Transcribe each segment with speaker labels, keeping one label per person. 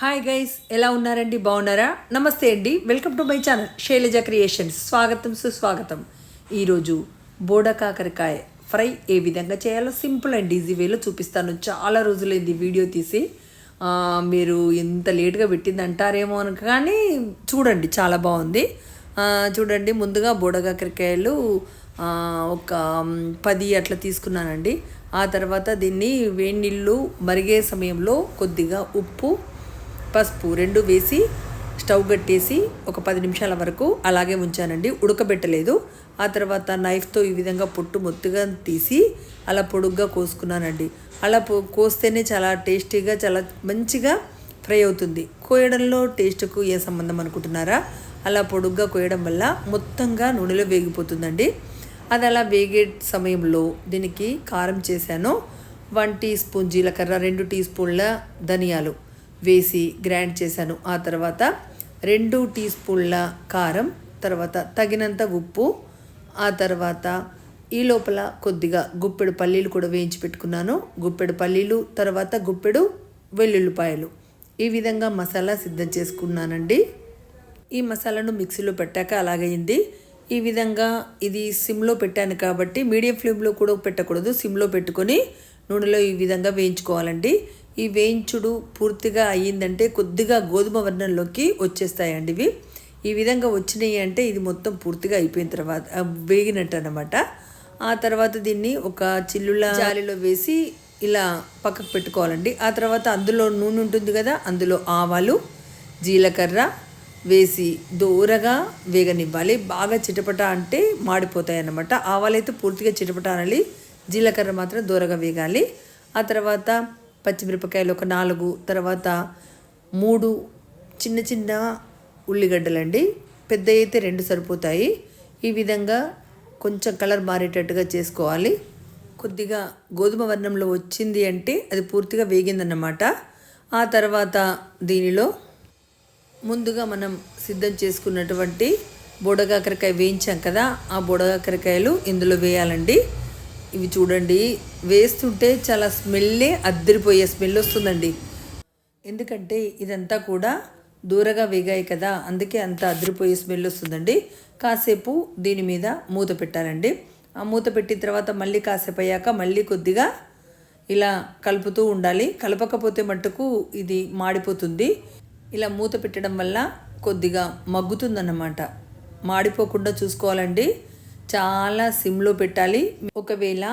Speaker 1: Hi guys ఎలా ఉన్నారండి? బాగున్నారా? నమస్తే అండి. Welcome to my channel Shailaja creations స్వాగతం సుస్వాగతం. ఈరోజు బోడ కాకరకాయ ఫ్రై ఏ విధంగా చేయాలో సింపుల్ అండ్ ఈజీ వేలో చూపిస్తాను. చాలా రోజులైంది వీడియో తీసి. మీరు ఎంత లేట్గా పెట్టింది అంటారేమో అని కానీ చూడండి చాలా బాగుంది. చూడండి ముందుగా బోడ కాకరకాయలు ఒక పది అట్లా తీసుకున్నానండి. ఆ తర్వాత దీన్ని వేడి నీళ్ళు మరిగే సమయంలో కొద్దిగా ఉప్పు పసుపు రెండు వేసి స్టవ్ కట్టేసి ఒక పది నిమిషాల వరకు అలాగే ఉంచానండి. ఉడకబెట్టలేదు. ఆ తర్వాత నైఫ్తో ఈ విధంగా పొట్టు మొత్తుగా తీసి అలా పొడుగ్గా కోసుకున్నానండి. అలా పో కోస్తేనే చాలా టేస్టీగా చాలా మంచిగా ఫ్రై అవుతుంది. కోయడంలో టేస్ట్కు ఏ సంబంధం అనుకుంటున్నారా? అలా పొడుగ్గా కోయడం వల్ల మొత్తంగా నూనెలో వేగిపోతుందండి. అది అలా వేగే సమయంలో దీనికి కారం చేశాను. వన్ టీ స్పూన్ జీలకర్ర రెండు టీ స్పూన్ల ధనియాలు. వేసి గ్రైండ్ చేశాను. ఆ తర్వాత రెండు టీ స్పూన్ల కారం తర్వాత తగినంత ఉప్పు ఆ తర్వాత ఈ లోపల కొద్దిగా గుప్పెడు పల్లీలు కూడా వేయించి పెట్టుకున్నాను. గుప్పెడు పల్లీలు తర్వాత గుప్పెడు వెల్లుల్లిపాయలు. ఈ విధంగా మసాలా సిద్ధం చేసుకున్నానండి. ఈ మసాలాను మిక్సీలో పెట్టాక అలాగైంది ఈ విధంగా ఇది సిమ్లో పెట్టాను కాబట్టి మీడియం ఫ్లేమ్లో కూడా పెట్టకూడదు. సిమ్లో పెట్టుకొని నూనెలో ఈ విధంగా వేయించుకోవాలండి. ఈ వేయించుడు పూర్తిగా అయ్యిందంటే కొద్దిగా గోధుమ వర్ణంలోకి వచ్చేస్తాయండి ఇవి. ఈ విధంగా వచ్చినాయి అంటే ఇది మొత్తం పూర్తిగా అయిపోయిన తర్వాత వేగినట్టు అనమాట ఆ తర్వాత దీన్ని ఒక చిల్లుల జాలిలో వేసి ఇలా పక్కకు పెట్టుకోవాలండి. ఆ తర్వాత అందులో నూనె ఉంటుంది కదా అందులో ఆవాలు జీలకర్ర వేసి దూరగా వేగనివ్వాలి. బాగా చిటపట అంటే మాడిపోతాయి అన్నమాట ఆవాలైతే పూర్తిగా చిటపట అనాలి జీలకర్ర మాత్రం దూరగా వేగాలి. ఆ తర్వాత పచ్చిమిరపకాయలు ఒక నాలుగు తర్వాత మూడు చిన్న చిన్న ఉల్లిగడ్డలండి. పెద్ద అయితే రెండు సరిపోతాయి. ఈ విధంగా కొంచెం కలర్ మారేటట్టుగా చేసుకోవాలి. కొద్దిగా గోధుమ వర్ణంలో వచ్చింది అంటే అది పూర్తిగా వేగిందన్నమాట. ఆ తర్వాత దీనిలో ముందుగా మనం సిద్ధం చేసుకున్నటువంటి బోడగాకరకాయ వేయించాం కదా ఆ బోడగాకరకాయలు ఇందులో వేయాలండి. ఇవి చూడండి. వేస్తుంటే చాలా స్మెల్లే అద్దరిపోయే స్మెల్ వస్తుందండి. ఎందుకంటే ఇదంతా కూడా దూరగా వేగాయి కదా అందుకే అంత అదిరిపోయే స్మెల్ వస్తుందండి. కాసేపు దీని మీద మూత పెట్టాలండి. ఆ మూత పెట్టిన తర్వాత మళ్ళీ కాసేపు అయ్యాక మళ్ళీ కొద్దిగా ఇలా కలుపుతూ ఉండాలి. కలపకపోతే మట్టుకు ఇది మాడిపోతుంది. ఇలా మూత పెట్టడం వల్ల కొద్దిగా మగ్గుతుందన్నమాట. మాడిపోకుండా చూసుకోవాలండి. చాలా సిమ్లో పెట్టాలి. ఒకవేళ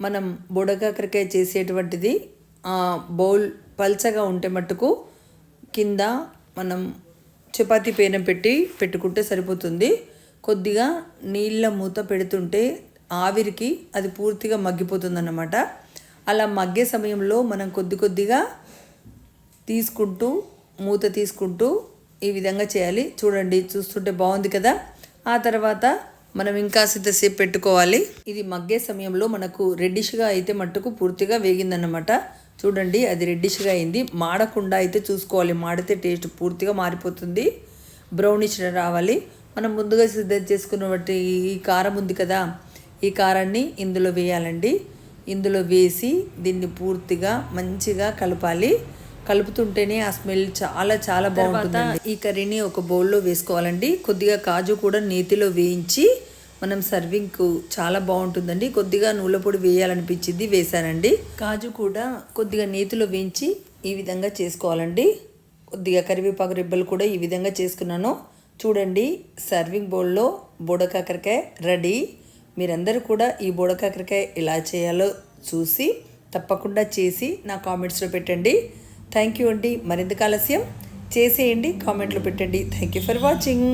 Speaker 1: మనం బుడకాకరకాయ చేసేటువంటిది ఆ, బౌల్ పల్చగా ఉంటే మట్టుకు కింద మనం చపాతీ పేనం పెట్టి పెట్టుకుంటే సరిపోతుంది. కొద్దిగా నీళ్ళ మూత పెడుతుంటే ఆవిరికి అది పూర్తిగా మగ్గిపోతుందన్నమాట. అలా మగ్గే సమయంలో మనం కొద్ది కొద్దిగా తీసుకుంటూ మూత తీసుకుంటూ ఈ విధంగా చేయాలి. చూడండి చూస్తుంటే బాగుంది కదా? ఆ తర్వాత మనం ఇంకా సిద్ధసేపు పెట్టుకోవాలి. ఇది మగ్గే సమయంలో మనకు రెడ్డిష్గా అయితే మట్టుకు పూర్తిగా వేగిందన్నమాట. చూడండి అది రెడ్డిష్గా అయింది. మాడకుండా అయితే చూసుకోవాలి. మాడితే టేస్ట్ పూర్తిగా మారిపోతుంది. బ్రౌనిష్ రావాలి. మనం ముందుగా సిద్ధం చేసుకున్నటువంటి ఈ కారం ఉంది కదా ఈ కారాన్ని ఇందులో వేయాలండి. ఇందులో వేసి దీన్ని పూర్తిగా మంచిగా కలపాలి. కలుపుతుంటేనే ఆ స్మెల్ చాలా చాలా బాగుంటుంది ఈ కర్రీని ఒక బౌల్లో వేసుకోవాలండి. కొద్దిగా కాజు కూడా నేతిలో వేయించి మనం సర్వింగ్కు చాలా బాగుంటుందండి. కొద్దిగా నూనె పొడి వేయాలనిపించింది వేసానండి కాజు కూడా కొద్దిగా నేతిలో వేయించి ఈ విధంగా చేసుకోవాలండి. కొద్దిగా కరివేపాకు రిబ్బలు కూడా ఈ విధంగా చేసుకున్నాను. చూడండి సర్వింగ్ బౌల్లో బోడకాకరకాయ రెడీ. మీరందరూ కూడా ఈ బోడకాకరకాయ ఎలా చేయాలో చూసి తప్పకుండా చేసి నా కామెంట్స్లో పెట్టండి. థ్యాంక్ యూ అండి. మరింత ఆలస్యం చేసేయండి కామెంట్లో పెట్టండి. Thank you for watching